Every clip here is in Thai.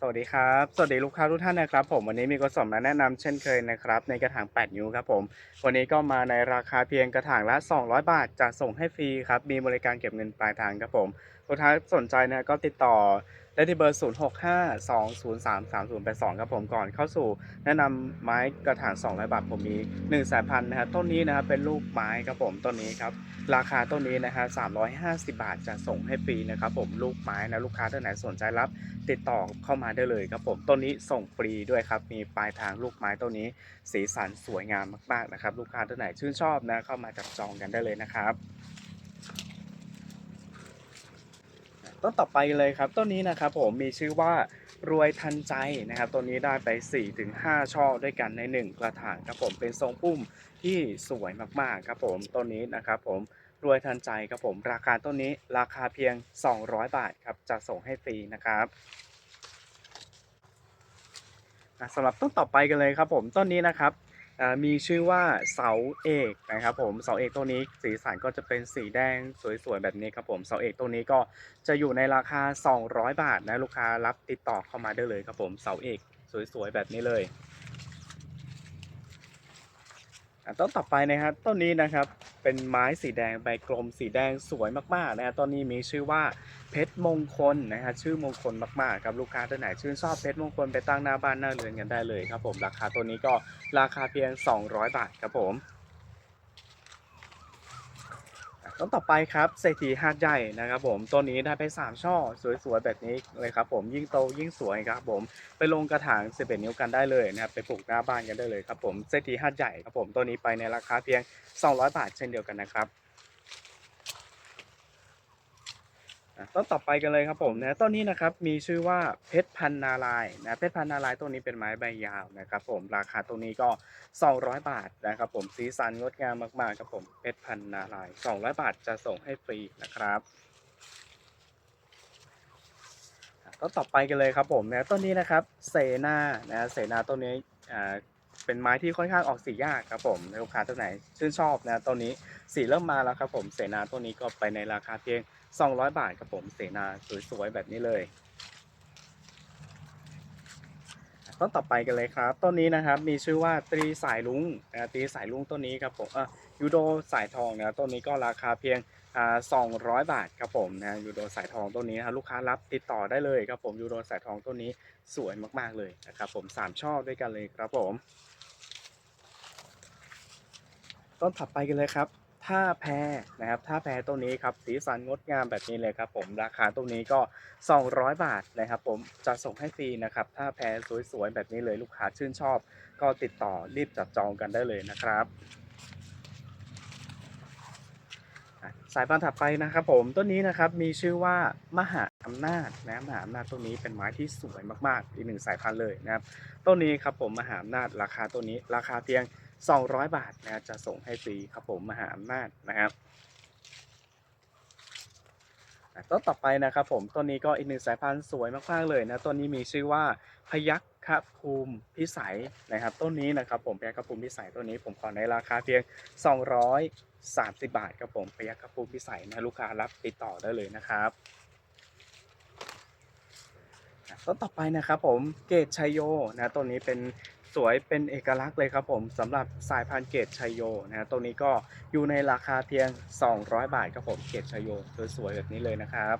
สวัสดีครับ สวัสดีลูกค้าทุกท่านนะครับ ผมวันนี้มีกระสอบมาแนะนำเช่นเคยนะครับ ในกระถาง 8 นิ้วครับผม วันนี้ก็มาในราคาเพียงกระถางละ 200 บาทจะส่งให้ฟรีครับ มีบริการเก็บเงินปลายทางครับผม ลูกค้าสนใจนะก็ติดต่อได้ที่เบอร์ 0 6 5 2 0 3 3 0 8 2ครับผมก่อนเข้าสู่แนะนำไม้กระถาง200บาทผมมี1 0 0 0 0พันนะครับต้นนี้นะครับเป็นลูกไม้ครับผมต้นนี้ครับ ราคาต้นนี้นะฮะ350 บาทจะส่งให้ฟรีนะครับผมลูกไม้นะลูกค้าท่านไหนสนใจรับ ติดต่อเข้ามาได้เลยครับผมต้นนี้ส่งฟรีด้วยครับมีปลายทางลูกไม้ต้นนี้สีสันสวยงามมากๆนะครับลูกค้าท่านไหนชื่นชอบนะเข้ามาจับจองกันได้เลยนะครับ ต้นต่อไปเลยครับ ต้นนี้นะครับผมมีชื่อว่ารวยทันใจนะครับต้นนี้ได้ไป 4-5 ช่อด้วยกันใน 1 กระถางครับผมเป็นทรงพุ่มที่สวยมากๆครับผมต้นนี้นะครับผมรวยทันใจครับผมราคาต้นนี้ราคาเพียง 200 บาทครับจะส่งให้ฟรีนะครับสำหรับต้นต่อไปกันเลยครับผมต้นนี้นะครับ มีชื่อว่าเสาเอกนะครับผมเสาเอกต้นนี้สีสันก็จะเป็นสีแดงสวยๆแบบนี้ครับผมเสาเอกต้นนี้ก็จะอยู่ในราคา 200 บาทนะลูกค้ารับติดต่อเข้ามาได้เลยครับผมเสาเอกสวยๆแบบนี้เลยต้นต่อไปนะครับต้นนี้นะครับเป็นไม้สีแดงใบกลมสีแดงสวยมากๆนะฮะต้นนี้มีชื่อว่า เพชรมงคลนะฮะชื่อมงคลมากๆครับลูกค้าท่านไหนชื่นชอบเพชรมงคลไปตั้งหน้าบ้านหน้าเรือนกันได้เลยครับผมราคาตัวนี้ก็ราคาเพียง 200 บาทครับผมต้นต่อไปครับเศรษฐีหาดใหญ่นะครับผมต้นนี้ได้ไป 3 ช่อ สวยๆแบบนี้เลยครับผมยิ่งโตยิ่งสวยครับผมไปลงกระถาง11นิ้วกันได้เลยนะครับไปปลูกหน้าบ้านกันได้เลยครับผมเศรษฐีหัดใหญ่ครับผมตัวนี้ไปในราคาเพียง 200 บาทเช่นเดียวกันนะครับอะ ต้นต่อไปกันเลยครับผมนะต้นนี้นะครับมีชื่อว่าเพชรพันนาลายนะเพชรพันนาลายต้นนี้เป็นไม้ใบยาวนะครับผมราคาตัวนี้ก็ 200 บาทนะครับผมสีสันงดงามมากๆครับผมเพชรพันนาลายณ์200 บาทจะส่งให้ฟรีนะครับต้นต่อไปกันเลยครับผมนะต้นนี้นะครับเสนานะเสนาต้นนี้อ่า เป็นไม้ที่ค่อนข้างออกสียากครับผมลูกค้าท่านไหนชื่นชอบนะต้นนี้สีเริ่มมาแล้วครับผมเสนาต้นนี้ก็ไปในราคาเพียง 200 บาทครับผมเสนาสวยๆแบบนี้เลยต้นต่อไปกันเลยครับ ต้นนี้นะครับมีชื่อว่าตรีสายลุงนะตรีสายลุงต้นนี้ครับผมอะยูโดสายทองนะต้นนี้ก็ราคาเพียงอ่า200บาทครับผมนะยูโดสายทองต้นนี้นะลูกค้ารับติดต่อได้เลยครับผมยูโดสายทองต้นนี้สวยมากๆเลยนะครับผมสามช่อด้วยกันเลยครับผม ต้นถัดไปกันเลยครับท่าแพนะครับท่าแพต้นนี้ครับสีสันงดงามแบบนี้เลยครับ ผมราคาต้นนี้ก็ 200 บาทนะครับ ผมจะส่งให้ฟรีนะครับท่าแพสวยๆแบบนี้เลยลูกค้าชื่นชอบ ก็ติดต่อรีบจับจองกันได้เลยนะครับสายพันธุ์ถัดไปนะครับผมต้นนี้นะครับมีชื่อว่ามหาอำนาจนะมหาอำนาจต้นนี้เป็นไม้ที่สวยมากๆ อีกหนึ่งสายพันธุ์เลยนะครับต้นนี้ครับผมมหาอำนาจราคาต้นนี้ราคาเพียง 200 บาทนะจะส่งให้ฟรีครับผมมหาอำนาจนะครับต้นต่อไปนะครับผมต้นนี้ก็อีกหนึ่งสายพันธุ์สวยมากๆเลยนะต้นนี้มีชื่อว่าพยัคฆภูมิพิสัยนะครับต้นนี้นะครับผมพยัคฆภูมิพิสัยต้นนี้ผมขอในราคาเพียง 230 บาทครับผมพยัคฆภูมิพิสัยนะลูกค้ารับติดต่อได้เลยนะครับต้นต่อไปนะครับผมเกตชัยโยนะต้นนี้เป็น สวยเป็นเอกลักษณ์เลยครับผมสำหรับสายพันธุ์เกตชัยโยนะต้นนี้ก็อยู่ในราคาเพียง 200 บาทครับผมเกตชัยโยสวยๆแบบนี้เลยนะครับ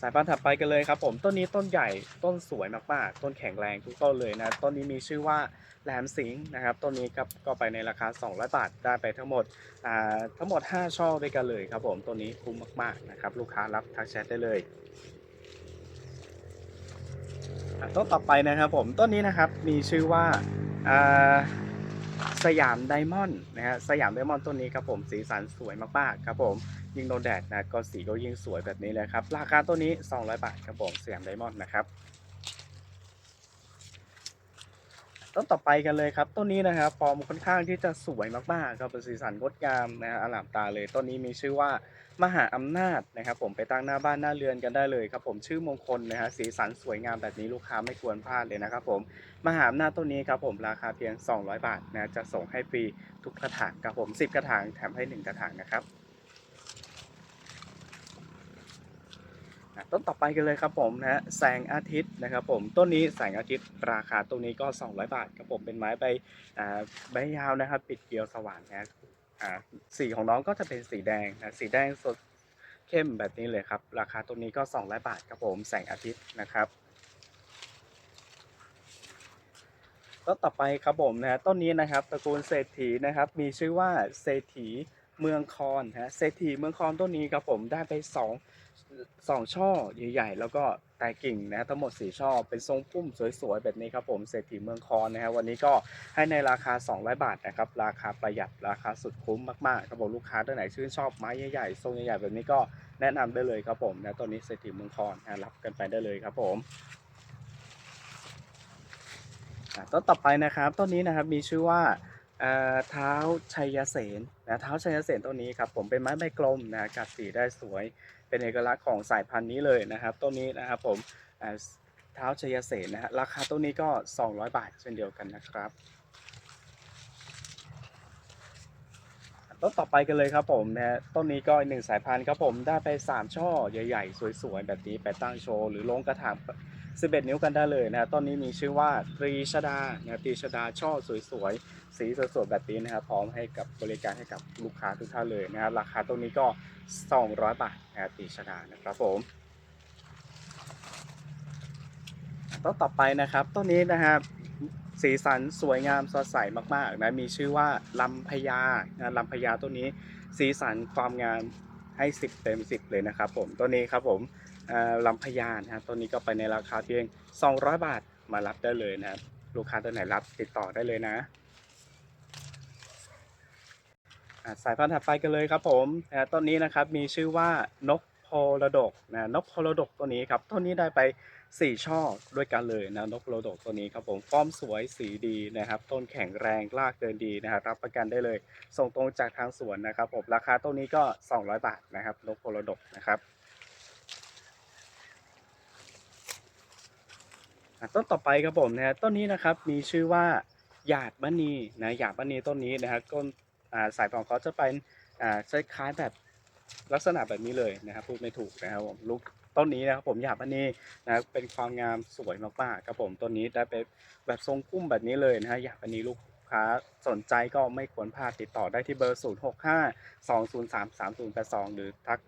สายพันธุ์ถัดไปกันเลยครับผมต้นนี้ต้นใหญ่ต้นสวยมากๆต้นแข็งแรงทุกต้นเลยนะต้นนี้มีชื่อว่าแหลมสิงนะครับต้นนี้ครับก็ไปในราคา 200 บาทได้ไปทั้งหมดอ่าทั้งหมด 5 ช่อด้วยกันเลยครับผมต้นนี้คุ้มมากๆนะครับลูกค้ารับทักแชทได้เลย ต้นต่อไปนะครับผมต้นนี้นะครับมีชื่อว่าสยามไดมอนด์นะฮะสยามไดมอนด์ต้นนี้ครับผมสีสันสวยมากๆครับผมยิ่งโดนแดดนะก็สีก็ยิ่งสวยแบบนี้เลยครับราคาต้นนี้ 200 บาทครับผมสยามไดมอนด์นะครับ ต้นต่อไปกันเลยครับต้นนี้นะครับฟอร์มค่อนข้างที่จะสวยมากๆครับเป็นสีสันงดงามนะฮะอลามตาเลยต้นนี้มีชื่อว่ามหาอำนาจนะครับ ผมไปตั้งหน้าบ้านหน้าเรือนกันได้เลยครับผมชื่อมงคลนะฮะสีสันสวยงามแบบนี้ลูกค้าไม่ควรพลาดเลยนะครับผมมหาอำนาจต้นนี้ครับผมราคาเพียง 200 บาทนะจะส่งให้ฟรีทุกกระถางครับผม 10 กระถางแถมให้ 1 กระถางนะครับ อะ อะ ต้นต่อไปกันเลยครับผมนะฮะแสงอาทิตย์นะครับผมต้นนี้แสงอาทิตย์ราคาต้นนี้ก็ 200 บาทครับผมเป็นไม้ใบใบยาวนะครับปิดเกลียวสว่างนะสีของน้องก็จะเป็นสีแดงนะสีแดงสดเข้มแบบนี้เลยครับ ราคาต้นนี้ก็ 200 บาทครับผมแสงอาทิตย์นะครับต้นต่อไปครับผมนะฮะต้นนี้นะครับตระกูลเศรษฐีนะครับ มีชื่อว่าเศรษฐี เมืองคอนฮะเศรษฐีเมืองคอนต้นนี้ครับผมได้ไปสองสองช่อใหญ่ ๆ แล้วก็แตกกิ่งนะทั้งหมดสี่ช่อเป็นทรงพุ่มสวยๆแบบนี้ครับผมเศรษฐีเมืองคอนนะฮะวันนี้ก็ให้ในราคา 200 บาทนะครับราคาประหยัดราคาสุดคุ้มมากๆครับผมลูกค้าท่านไหนชื่นชอบไม้ใหญ่ๆทรงใหญ่ๆแบบนี้ก็แนะนำได้เลยครับผมนะต้นนี้เศรษฐีเมืองคอนนะรับกันไปได้เลยครับผมต้นต่อไปนะครับต้นนี้นะครับมีชื่อว่า เท้าชัยเสนนะเท้าชัยเสนต้นนี้ครับผมเป็นไม้ใบกลมนะกัดสีได้สวย เป็นเอกลักษณ์ของสายพันธุ์นี้เลยนะครับต้นนี้นะครับผมเท้าชัยเสนนะฮะราคาต้นนี้ก็ 200 บาทเช่นเดียวกันนะครับต้นต่อไปกันเลยครับผมนะฮะต้นนี้ก็อีกหนึ่งสายพันธุ์ครับผมได้ไป 3 ช่อใหญ่ๆ สวยๆ แบบนี้ไปตั้งโชว์หรือลงกระถาง11 นิ้วกันได้เลยนะต้นนี้มีชื่อว่าตรีชดานะตรีชดาช่อสวยๆ สีสวยๆแบบนี้นะครับ พร้อมให้กับบริการให้กับลูกค้าทุกท่านเลยนะครับ ราคาต้นนี้ก็ 200 บาทนะตรีชดานะครับผมต้นต่อไปนะครับต้นนี้นะครับสีสันสวยงามสดใสมากๆนะมีชื่อว่าลำพญานะลำพญาต้นนี้ สีสันความงามให้ 10 เต็ม 10 เลยนะครับ ผมต้นนี้ครับผมลำพญานะตัวนี้ก็ไปในราคาเพียง 200 บาทมารับได้เลยนะครับลูกค้าตัวไหนรับติดต่อได้เลยนะอะ สายพันธุ์ถัดไปกันเลยครับผมนะต้นนี้นะครับมีชื่อว่านกโพลดกนะนกโพลดกตัวนี้ครับต้นนี้ได้ไป 4 ช่อด้วยกันเลยนะนกโพลดกตัวนี้ครับผมฟอร์มสวยสีดีนะครับ ต้นแข็งแรงรากเดินดีนะครับรับประกันได้เลย ส่งตรงจากทางสวนนะครับผมราคาต้นนี้ก็ 200 บาทนะครับ นกโพลดกนะครับต้นต่อไปครับผมนะต้นนี้นะครับมีชื่อว่าหยาดมณีนะหยาดมณีต้นนี้นะครับต้น สายของเขาจะเป็นคล้ายๆแบบลักษณะแบบนี้เลยนะครับพูดไม่ถูกนะครับผมลูกต้นนี้นะครับผมหยาดมณีนะครับเป็นความงามสวยมากๆครับผมต้นนี้ได้เป็นแบบทรงพุ่มแบบนี้เลยนะฮะหยาดมณีลูกค้าสนใจก็ไม่ควรพลาดติดต่อได้ที่เบอร์ 0 6 5 2 0 3 3 0 8 2 หรือทัก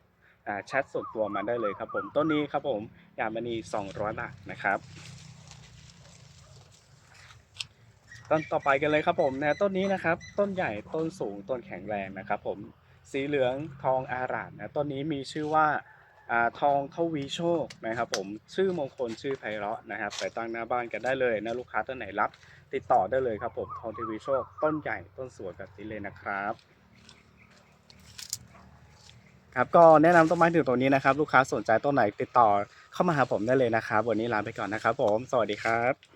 แชทส่วนตัวมาได้เลยครับผมต้นนี้ครับผมหยาดมณี 200 บาทนะครับ ต้นต่อไปกันเลยครับผมนะต้นนี้นะครับ ต้นใหญ่ต้นสูงต้นแข็งแรงนะครับ ผมสีเหลืองทองอารามนะต้นนี้มีชื่อว่าทองทวีโชคนะครับ ผมชื่อมงคลชื่อไพเราะนะครับไปตั้งหน้าบ้านกันได้เลยนะลูกค้าต้นไหนรับ ติดต่อได้เลยครับผมทองทวีโชค ต้นใหญ่ต้นสวยแบบนี้เลยนะครับครับก็แนะนำต้นไม้ถึงตัวนี้นะครับ ลูกค้าสนใจต้นไหนติดต่อเข้ามาหาผมได้เลยนะครับ วันนี้ลาไปก่อนนะครับผม สวัสดีครับ